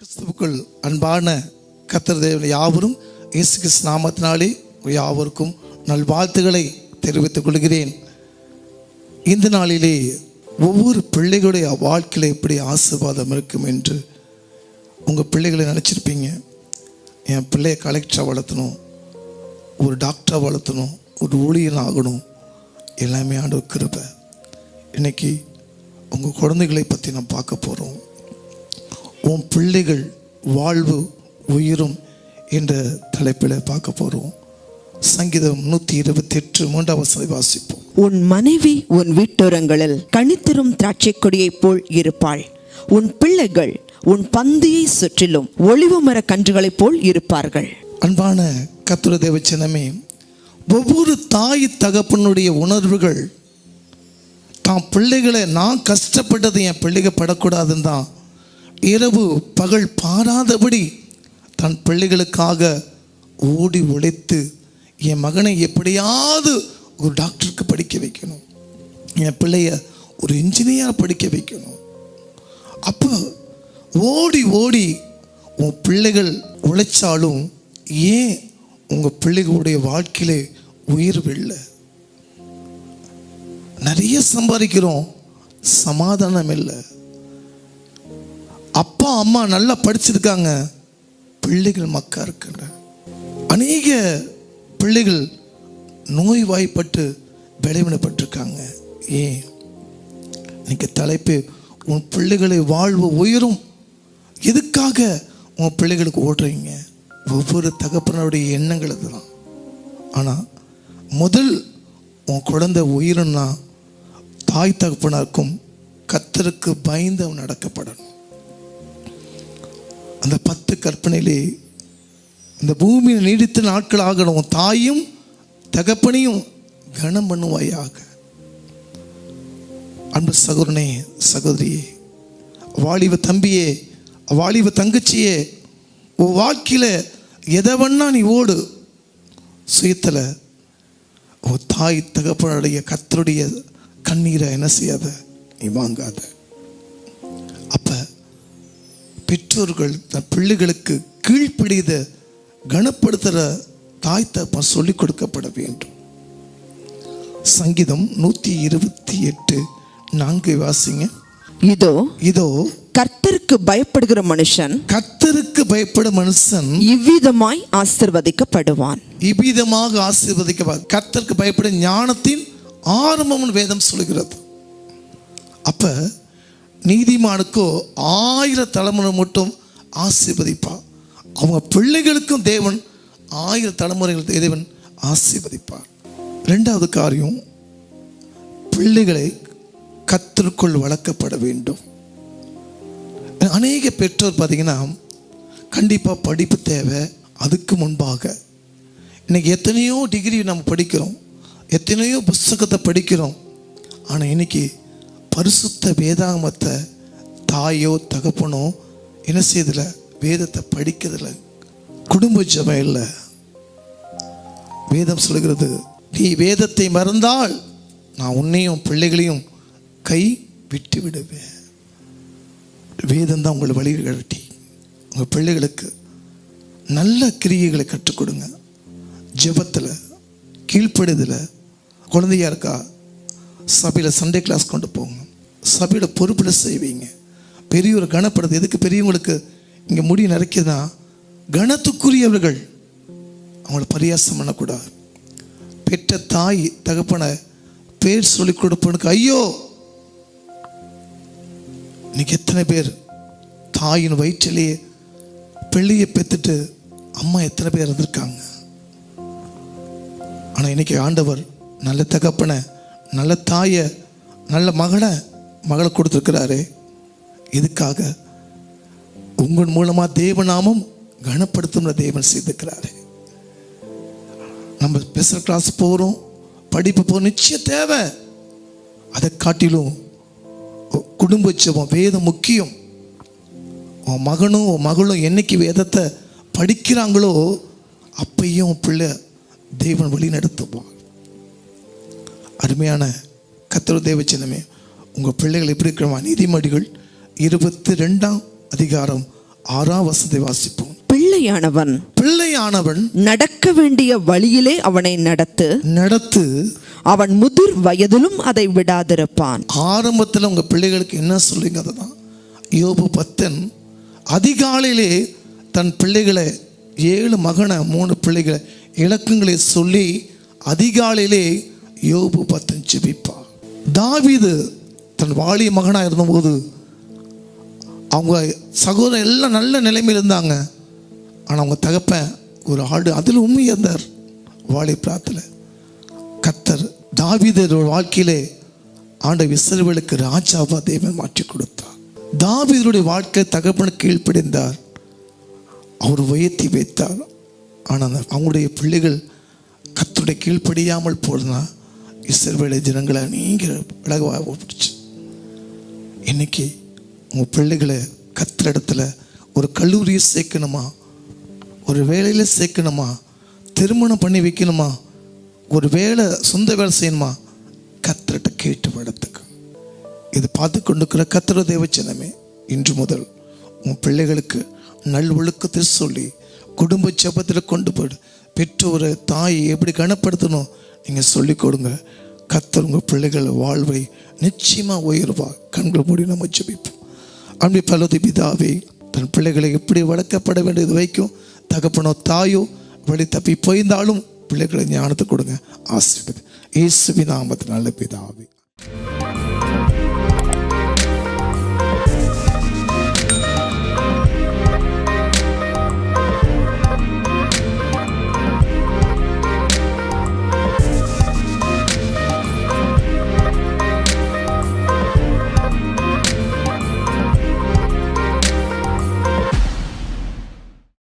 கிறிஸ்துவுக்குள் அன்பான கத்தர் தேவன் யாவரும் இயேசு கிறிஸ்து நாமத்தினாலே யாவருக்கும் நல்வாழ்த்துக்களை தெரிவித்துக் கொள்கிறேன். இந்த நாளிலே ஒவ்வொரு பிள்ளைகளுடைய வாழ்க்கையில் எப்படி ஆசீர்வாதம் இருக்கும் என்று உங்கள் பிள்ளைகளை நினச்சிருப்பீங்க. என் பிள்ளைய கலெக்டராக வளர்த்தணும் ஒரு டாக்டராக வளர்த்தணும் ஒரு ஊழியன் ஆகணும். எல்லாமே ஆண்டு கிருப்பை இன்னைக்கு உங்கள் குழந்தைகளை பற்றி நான் பார்க்க போகிறோம் உன் பிள்ளைகள் வாழ்வு உயிரும் என்ற தலைப்பில் பார்க்க போகிறோம் சங்கீதம் நூற்றி இருபத்தி எட்டு மூன்றாம் வாசிப்போம். உன் மனைவி உன் வீட்டோரங்களில் கணித்தரும் திராட்சைக் கொடியைப் போல் இருப்பாள். உன் பிள்ளைகள் உன் பந்தியை சுற்றிலும் ஒளிவு மர கன்றுகளைப் போல் இருப்பார்கள். அன்பான கத்துர தேவச்சனமே ஒவ்வொரு தாய் தகப்பனுடைய உணர்வுகள் தான் பிள்ளைகளை நான் கஷ்டப்பட்டது என் பிள்ளைகள் படக்கூடாதுன்னு தான் இரவு பகல் பாராதபடி தன் பிள்ளைகளுக்காக ஓடி உழைத்து என் மகனை எப்படியாவது ஒரு டாக்டருக்கு படிக்க வைக்கணும். என் பிள்ளைய ஒரு இன்ஜினியர் படிக்க வைக்கணும். அப்போ ஓடி ஓடி உன் பிள்ளைகள் உழைச்சாலும் ஏன் உங்கள் பிள்ளைகளுடைய வாழ்க்கையிலே உயிர் இல்லை நிறைய சம்பாதிக்கிறோம் சமாதானம் இல்லை. அப்பா அம்மா நல்லா படிச்சிருக்காங்க. பிள்ளைகள் மக்கா இருக்கின்ற. அநேக பிள்ளைகள் நோய்வாய்ப்பட்டு விளைவிடப்பட்டிருக்காங்க. ஏன்? இன்னைக்கு தலைப்பு உன் பிள்ளைகளை வாழ்வு உயரும். எதுக்காக உன் பிள்ளைகளுக்கு ஓடுறீங்க? ஒவ்வொரு தகப்பனுடைய எண்ணங்கள் தான் ஆனால் முதல் உன் குழந்தை உயிரன்னா தாய் தகப்பனாருக்கும் கத்தருக்கு பயந்து அவன் நடக்கப்படணும். அந்த பத்து கற்பனையிலே இந்த பூமியில் நீடித்த நாட்கள் ஆகணும் உன் தாயும் தகப்பனையும் கனம் பண்ணுவாயாக. அன்பு சகோதரனே சகோதரியே வாலிப தம்பியே வாலிப தங்கச்சியே உன் வாழ்க்கையில் எதை வேணா நீ ஓடு. சுயத்தில் உன் தாய் தகப்பனுடைய கத்தருடைய கண்ணீரை என்ன செய்யாத? நீ வாங்காத. அப்போ பெற்றோர்கள் தன் பிள்ளைகளுக்கு கீழ்ப்பிடித கனப்படுத்துகிற தாய் தகப்பன் சொல்லிக் கொடுக்கப்பட வேண்டும். சங்கீதம் நூற்றி இருபத்தி எட்டு. நான்கு வாசிங்க. இதோ இதோ கர்த்தருக்கு பயப்படுகிற மனுஷன் கத்தருக்கு பயப்படும் மனுஷன் இவ்விதமாய் ஆசிர்வதிக்கப்படுவான். இவ்விதமாக ஆசீர்வதிக்க கர்த்தருக்கு பயப்படும் ஞானத்தின் ஆரம்பம் வேதம் சொல்கிறது அப்ப நீதிமானுக்கோ ஆயிர தலைமுறை மட்டும் ஆசீர்வதிப்பார் அவங்க பிள்ளைகளுக்கும் தேவன் ஆயிர தலைமுறைகள் தேவன் ஆசீர்வதிப்பார். ரெண்டாவது காரியம் பிள்ளைகளை கத்திற்குள் வளர்க்கப்பட வேண்டும். அநேக பெற்றோர் பார்த்தீங்கன்னா கண்டிப்பாக படிப்பு தேவை அதுக்கு முன்பாக. இன்றைக்கி எத்தனையோ டிகிரி நம்ம படிக்கிறோம் எத்தனையோ புஸ்தகத்தை படிக்கிறோம். ஆனால் இன்றைக்கி பரிசுத்த வேதாமத்தை தாயோ தகப்பனோ என்ன செய்யதில்ல வேதத்தை படிக்கிறதில்ல. குடும்ப ஜபம் இல்லை வேதம் சொல்கிறது நீ வேதத்தை மறந்தால் நான் உன்னையும் பிள்ளைகளையும் கை விட்டு விடுவேன். வேதம் தான் உங்களை வழி கழட்டி உங்கள் பிள்ளைகளுக்கு நல்ல கிரியைகளை கற்றுக் கொடுங்க. ஜெபத்தில் கீழ்ப்படுதல. குழந்தையா இருக்கா? சபையில் சண்டே கிளாஸ் கொண்டு போங்க. சபையோட பொறுப்பில் செய்வீங்க. பெரியவர் கனப்படுது எதுக்கு பெரியவங்களுக்கு இங்கே முடி நிறைக்குதுன்னா கனத்துக்குரியவர்கள் அவங்கள பரியாசம் பண்ணக்கூடாது. பெற்ற தாய் தகப்பனை பேர் சொல்லி கொடுப்பனுக்கு ஐயோ! இன்னைக்கு எத்தனை பேர் தாயின் வயிற்றிலேயே பிள்ளையை பெற்றுட்டு அம்மா எத்தனை பேர் இருந்திருக்காங்க? ஆனால் இன்னைக்கு ஆண்டவர் நல்ல தகப்பனை நல்ல தாயை நல்ல மகனை மகளை கொடுத்துருக்கிறாரு எதுக்காக உங்கள் மூலமாக தேவநாமம் கனப்படுத்தும் தேவன் செய்திருக்கிறாரு. நம்ம ஸ்பெஷல் கிளாஸ் போகிறோம் படிப்பு போகிறோம் நிச்சயம் தேவை. அதை காட்டிலும் குடும்ப ஜெபம் வேதம் முக்கியம். உன் மகனும் உன் மகளும் என்னைக்கு வேதத்தை படிக்கிறாங்களோ அப்பையும் பிள்ளை தேவன் வழி நடத்துவான் அருமையான கத்திர தேவச்சனமே உங்கள் பிள்ளைகள் எப்படி இருக்கிறவா நீதிமொழிகள் இருபத்தி ரெண்டாம் அதிகாரம் ஆறாம் வசதி வாசிப்போம். பிள்ளையானவன் பிள்ளையானவன் நடக்க வேண்டிய வழியிலே அவனை நடத்து நடத்து அவன் முதிர் வயதிலும் அதை விடாதிருப்பான். ஆரம்பத்தில் உங்கள் பிள்ளைகளுக்கு என்ன சொல்லுங்க அதுதான் யோபு பத்தன் அதிகாலையிலே தன் பிள்ளைகளை ஏழு மகனை மூணு பிள்ளைகளை இலக்கங்களை சொல்லி அதிகாலையிலே யோபு பத்தன் ஜெபிப்பார். தாவீது தன் வாலிய மகனாக இருந்தபோது அவங்க சகோதரர் எல்லாம் நல்ல நிலைமையில் இருந்தாங்க. ஆனால் அவங்க தகப்பன் ஒரு ஆடு அதில் உண்மையாக இருந்தார். வாலி கத்தர் தாவிதர் வாழ்க்கையிலே ஆண்ட இஸ்ரவேலுக்கு ராஜாவா தேவன் மாற்றி கொடுத்தார். தாவீதருடைய வாழ்க்கை தகப்பனுக்கு கீழ்ப்படிந்தார். அவர் உயர்த்தி வைத்தார். ஆனால் அந்த அவங்களுடைய பிள்ளைகள் கத்தருடைய கீழ்ப்படியாமல் போனால் இஸ்ரவேலை ஜனங்களை நீங்கள் அழகாக போட்டுச்சு இன்னைக்கு உங்கள் பிள்ளைகளை கத்துற இடத்துல ஒரு கல்லூரியை சேர்க்கணுமா? ஒரு வேலையில் சேர்க்கணுமா? திருமணம் பண்ணி வைக்கணுமா? ஒரு வேலை சொந்த வேலை செய்யணுமா? கத்திரட்ட கேட்டு வளர்த்துக்க. இது பார்த்து கொண்டிருக்கிற கத்திர தேவச்சனமே இன்று முதல் உன் பிள்ளைகளுக்கு நல் ஒழுக்கத்தை சொல்லி குடும்ப சபத்தில் கொண்டு போய்டு. பெற்றோரை தாயை எப்படி கனப்படுத்தணும் நீங்கள் சொல்லிக் கொடுங்க. கத்தர் உங்கள் பிள்ளைகள் வாழ்வை நிச்சயமாக உயர்வா கண்கள் மூடி நம்ம ஜபிப்போம். அன்பு பலது பிதாவே தன் பிள்ளைகளை எப்படி வளர்க்கப்பட வேண்டியது வைக்கும். தகப்பனோ தாயோ வழி தப்பி போயிருந்தாலும் பிள்ளைகளை ஞானத்தை கொடுங்க. ஆசீர்வதி இயேசுவின் நாமத்தினால பிதாவே.